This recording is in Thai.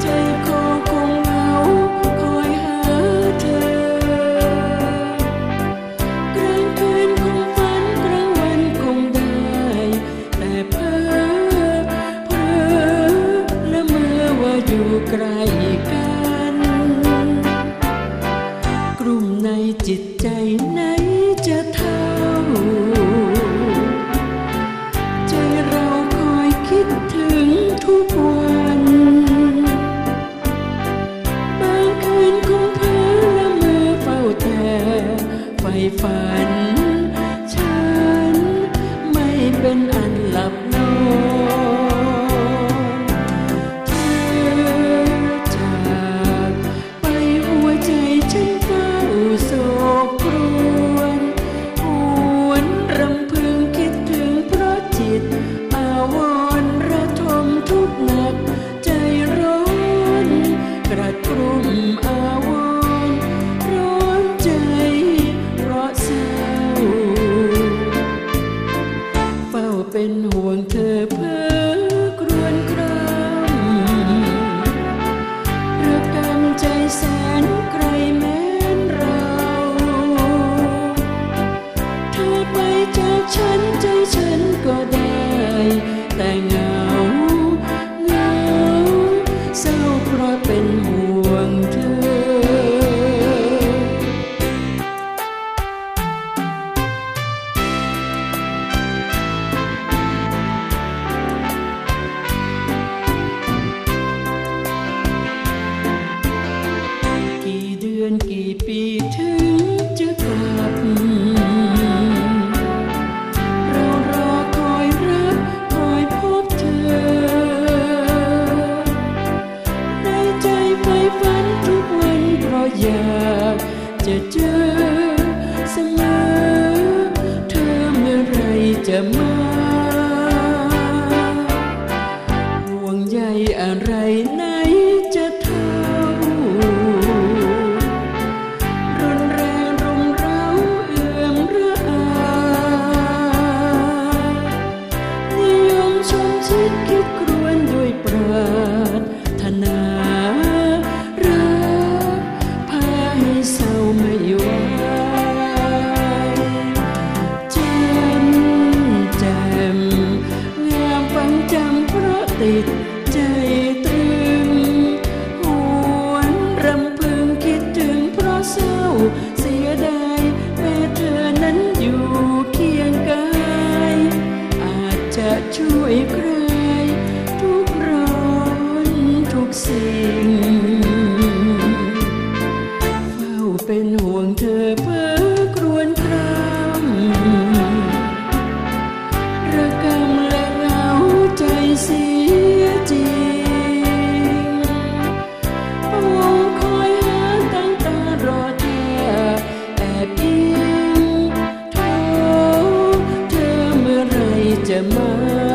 ใจก็คงเหงาคอยหาเธอกลางคืนคงฝันกลางวันคงได้ แต่เพ้อเพ้อและเมื่อว่าอยู่ไกล จากฉันใจฉันก็ได้ แต่เหงาเหงาเศร้าเพราะเป็นห่วงเธอ อยากจะเจอเสมอเธอเมื่อไรจะมาห่วงใยอะไรนะ 你的。什么